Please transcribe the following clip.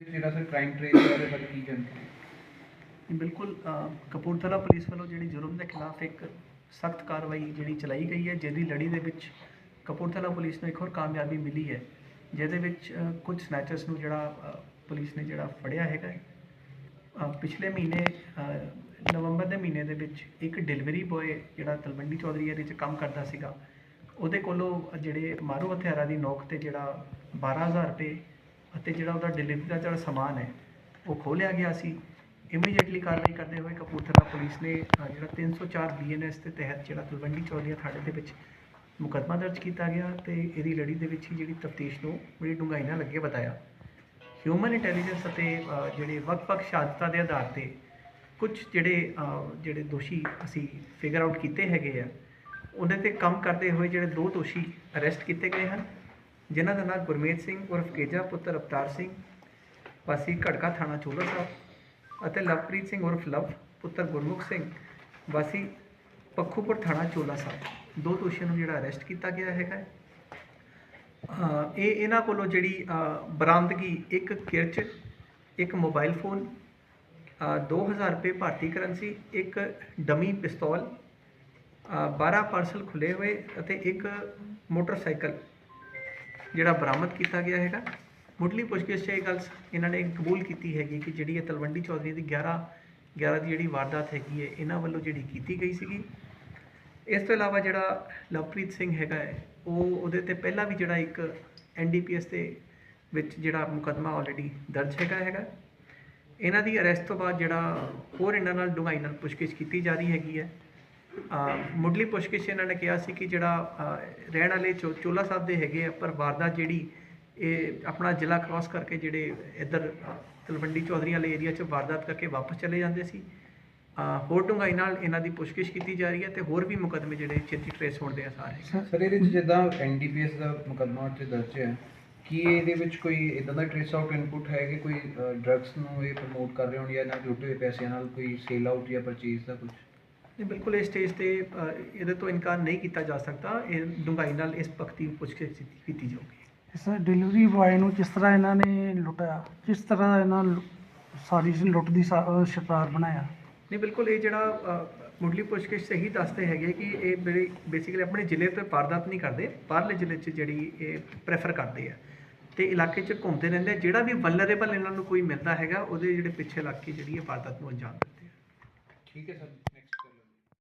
ਜਿਹੜਾ sir crime trace ਉਹਦੇ ਬਾਰੇ ਕੀ ਜਾਣਕਾਰੀ? ਬਿਲਕੁਲ ਕਪੂਰਥਲਾ ਪੁਲਿਸ ਵੱਲੋਂ ਜਿਹੜੀ ਜੁਰਮ ਦੇ ਖਿਲਾਫ ਇੱਕ ਸਖਤ ਕਾਰਵਾਈ ਜਿਹੜੀ ਚਲਾਈ ਗਈ ਹੈ, ਜਿਹਦੀ ਲੜੀ ਦੇ ਵਿੱਚ ਕਪੂਰਥਲਾ ਪੁਲਿਸ ਨੂੰ ਇੱਕ ਹੋਰ ਕਾਮਯਾਬੀ ਮਿਲੀ ਹੈ, ਜਿਹਦੇ ਵਿੱਚ ਕੁਝ ਸਨੈਚਰਸ ਨੂੰ ਜਿਹੜਾ ਪੁਲਿਸ ਨੇ ਜਿਹੜਾ ਫੜਿਆ ਹੈਗਾ ਪਿਛਲੇ ਮਹੀਨੇ ਨਵੰਬਰ ਦੇ ਮਹੀਨੇ ਦੇ ਵਿੱਚ ਇੱਕ ਡਿਲੀਵਰੀ ਬॉय ਜਿਹੜਾ ਤਲਵੰਡੀ ਚੌਧਰੀ ਏਰੀਆ 'ਚ ਕੰਮ ਕਰਦਾ ਸੀਗਾ। ਉਹਦੇ ਕੋਲੋਂ ਜਿਹੜੇ ਮਾਰੂ ਹਥਿਆਰਾਂ ਦੀ ਨੋਕ ਤੇ ਜਿਹੜਾ 12000 ਰੁਪਏ ਅਤੇ ਜਿਹੜਾ ਉਹਦਾ ਡਿਲੀਵਰੀ ਦਾ ਜਿਹੜਾ ਸਮਾਨ ਹੈ ਉਹ ਖੋਲਿਆ ਗਿਆ ਸੀ। ਇਮੀਡੀਏਟਲੀ ਕਾਰਵਾਈ ਕਰਦੇ ਹੋਏ ਕਪੂਰਥਲਾ ਪੁਲਿਸ ਨੇ ਅ, ਜਿਹੜਾ 304 ਬੀਐਨਐਸ ਦੇ ਤਹਿਤ ਜਿਹੜਾ ਤਲਵੰਡੀ ਚੌਧਰੀ ਥਾਣੇ ਦੇ ਵਿੱਚ ਮੁਕੱਦਮਾ ਦਰਜ ਕੀਤਾ ਗਿਆ ਤੇ ਇਹਦੀ ਲੜੀ ਦੇ ਵਿੱਚ ਹੀ ਜਿਹੜੀ ਤਫਤੀਸ਼ ਨੂੰ ਬੜੀ ਡੂੰਘਾਈ ਨਾਲ ਅੱਗੇ ਵਧਾਇਆ। ਹਿਊਮਨ ਇੰਟੈਲੀਜੈਂਸ ਅਤੇ ਅ, ਜਿਹੜੇ ਵੱਖ-ਵੱਖ ਸ਼ਹਾਦਤਾਂ ਦੇ ਆਧਾਰ ਤੇ ਕੁਝ ਜਿਹੜੇ ਅ, ਜਿਹੜੇ ਦੋਸ਼ੀ ਅਸੀਂ ਫਿਗਰ ਆਊਟ ਕੀਤੇ ਹੈਗੇ ਆ ਉਹਦੇ ਤੇ ਕੰਮ ਕਰਦੇ ਹੋਏ ਜਿਹੜੇ ਦੋ ਦੋਸ਼ੀ ਅਰੈਸਟ ਕੀਤੇ ਗਏ ਹਨ। ਜਿਨ੍ਹਾਂ ਦਾ ਨਾਮ ਗੁਰਮੀਤ ਸਿੰਘ ਉਰਫ ਕੇਜਾ ਪੁੱਤਰ ਅਵਤਾਰ ਸਿੰਘ ਵਾਸੀ ਘੜਕਾ ਥਾਣਾ ਚੋਲਾ ਸਾਹਿਬ ਅਤੇ ਲਵਪ੍ਰੀਤ ਸਿੰਘ ਉਰਫ ਲਵ ਪੁੱਤਰ ਗੁਰਮੁਖ ਸਿੰਘ ਵਾਸੀ ਪੱਖੂਪੁਰ ਥਾਣਾ ਚੋਲਾ ਸਾਹਿਬ ਦੋ ਦੋਸ਼ੀਆਂ ਨੂੰ ਜਿਹੜਾ ਅਰੈਸਟ ਕੀਤਾ ਗਿਆ ਹੈਗਾ ਹੈ। ਇਹ ਇਹਨਾਂ ਕੋਲੋਂ ਜਿਹੜੀ ਬਰਾਮਦਗੀ ਇੱਕ ਕਿਰਚ ਇੱਕ ਮੋਬਾਈਲ ਫੋਨ ਅ, 2000 ਰੁਪਏ ਭਾਰਤੀ ਕਰੰਸੀ ਇੱਕ ਡਮੀ ਪਿਸਤੌਲ ਅ, 12 ਪਾਰਸਲ ਖੁੱਲੇ ਹੋਏ ਅਤੇ ਇੱਕ ਮੋਟਰਸਾਈਕਲ ਜਿਹੜਾ ਬਰਾਮਦ ਕੀਤਾ ਗਿਆ ਹੈਗਾ। ਮੁੱਢਲੀ ਪੁੱਛਗਿੱਛ 'ਚ ਇਹ ਗੱਲ ਇਹਨਾਂ ਨੇ ਕਬੂਲ ਕੀਤੀ ਹੈਗੀ ਕਿ ਜਿਹੜੀ ਇਹ ਤਲਵੰਡੀ ਚੌਧਰੀ ਦੀ 11 11 ਦੀ ਜਿਹੜੀ ਵਾਰਦਾਤ ਹੈਗੀ ਹੈ, ਇਹਨਾਂ ਵੱਲੋਂ ਜਿਹੜੀ ਕੀਤੀ ਗਈ ਸੀਗੀ। ਇਸ ਤੋਂ ਇਲਾਵਾ ਜਿਹੜਾ ਲਵਪ੍ਰੀਤ ਸਿੰਘ ਹੈਗਾ ਹੈ, ਉਹ ਉਹਦੇ ਤੇ ਪਹਿਲਾਂ ਵੀ ਜਿਹੜਾ ਇੱਕ ਐਨਡੀਪੀਐਸ ਦੇ ਵਿੱਚ ਜਿਹੜਾ ਮੁਕੱਦਮਾ ਆਲਰੇਡੀ ਦਰਜ ਹੈਗਾ ਹੈਗਾ। ਇਹਨਾਂ ਦੀ ਅਰੈਸਟ ਤੋਂ ਬਾਅਦ ਜਿਹੜਾ ਹੋਰ ਇਹਨਾਂ ਨਾਲ ਡੂੰਘਾਈ ਨਾਲ ਪੁੱਛਗਿੱਛ ਕੀਤੀ ਜਾ ਰਹੀ ਹੈਗੀ ਹੈ। ਮੁੱਢਲੀ ਪੁੱਛਗਿੱਛ ਇਹਨਾਂ ਨੇ ਕਿਹਾ ਸੀ ਕਿ ਜਿਹੜਾ ਰਹਿਣ ਵਾਲੇ ਚੋ ਚੋਲਾ ਸਾਹਿਬ ਦੇ ਹੈਗੇ ਆ, ਪਰ ਵਾਰਦਾਤ ਜਿਹੜੀ ਇਹ ਆਪਣਾ ਜ਼ਿਲ੍ਹਾ ਕ੍ਰਾਸ ਕਰਕੇ ਜਿਹੜੇ ਇੱਧਰ ਤਲਵੰਡੀ ਚੌਧਰੀ ਵਾਲੇ ਏਰੀਆ 'ਚ ਵਾਰਦਾਤ ਕਰਕੇ ਵਾਪਸ ਚਲੇ ਜਾਂਦੇ ਸੀ। ਹੋਰ ਡੂੰਘਾਈ ਨਾਲ ਇਹਨਾਂ ਦੀ ਪੁੱਛਗਿੱਛ ਕੀਤੀ ਜਾ ਰਹੀ ਹੈ ਤੇ ਹੋਰ ਵੀ ਮੁਕੱਦਮੇ ਜਿਹੜੇ ਛੇਤੀ ਟ੍ਰੇਸ ਹੋਣ ਦੇ ਆਸਾਰ ਹੈ ਸਰ ਇਹਦੇ ਵਿੱਚ ਜਿੱਦਾਂ ਐਨਡੀਪੀਐਸ ਦਾ ਮੁਕੱਦਮਾ ਉੱਤੇ ਦਰਜ ਹੈ, ਕੀ ਇਹਦੇ ਵਿੱਚ ਕੋਈ ਇਦਾਂ ਦਾ ਟ੍ਰੇਸ ਆਊਟ ਇਨਪੁਟ ਹੈ ਕਿ ਕੋਈ ਡਰੱਗਸ ਨੂੰ ਇਹ ਪ੍ਰਮੋਟ ਕਰ ਰਹੇ ਹੋਣ ਜਾਂ ਇਹਨਾਂ ਲੁੱਟੇ ਹੋਏ ਪੈਸਿਆਂ ਨਾਲ ਕੋਈ ਸੇਲ ਆਊਟ ਜਾਂ ਪਰਚੇਜ਼ ਦਾ ਕੁਝ ਨਹੀਂ ਬਿਲਕੁਲ ਇਸ ਸਟੇਜ ਤੇ ਇਹਦੇ ਤੋਂ ਇਨਕਾਰ ਨਹੀਂ ਕੀਤਾ ਜਾ ਸਕਦਾ। ਇਹ ਡੂੰਘਾਈ ਨਾਲ ਇਸ ਪੱਖ ਦੀ ਪੁੱਛਗਿੱਛ ਕੀਤੀ ਜਾਊਗੀ। ਇਸ ਡਿਲੀਵਰੀ ਬॉय ਨੂੰ ਜਿਸ ਤਰ੍ਹਾਂ ਇਹਨਾਂ ਨੇ ਲੁੱਟਿਆ? ਕਿਸ ਤਰ੍ਹਾਂ ਇਹਨਾਂ ਸਾਰੀ ਲੁੱਟ ਦੀ ਸ਼ਿਕਾਰ ਬਣਾਇਆ? ਨਹੀਂ ਬਿਲਕੁਲ ਇਹ ਜਿਹੜਾ ਮੁੱਢਲੀ ਪੁੱਛਗਿੱਛ ਸਹੀ ਦੱਸਦੇ ਹੈਗੇ ਕਿ ਇਹ ਬੇਸਿਕਲੀ ਆਪਣੇ ਜ਼ਿਲ੍ਹੇ ਤੋਂ ਵਾਰਦਾਤ ਨਹੀਂ ਕਰਦੇ ਬਾਹਰਲੇ ਜ਼ਿਲ੍ਹੇ 'ਚ ਜਿਹੜੀ ਇਹ ਪ੍ਰੈਫਰ ਕਰਦੇ ਆ। ਤੇ ਇਲਾਕੇ 'ਚ ਘੁੰਮਦੇ ਰਹਿੰਦੇ ਆ। ਜਿਹੜਾ ਵੀ ਵਲਨਰੇਬਲ ਇਹਨਾਂ ਨੂੰ ਕੋਈ ਮਿਲਦਾ ਹੈਗਾ ਉਹਦੇ ਜਿਹੜੇ ਪਿੱਛੇ ਲੱਗ ਕੇ ਜਿਹੜੀ ਇਹ ਵਾਰਦਾਤ ਨੂੰ ਅੰਜਾਮ ਦਿੰਦੇ ਆ। ਠੀਕ ਹੈ ਸਰ।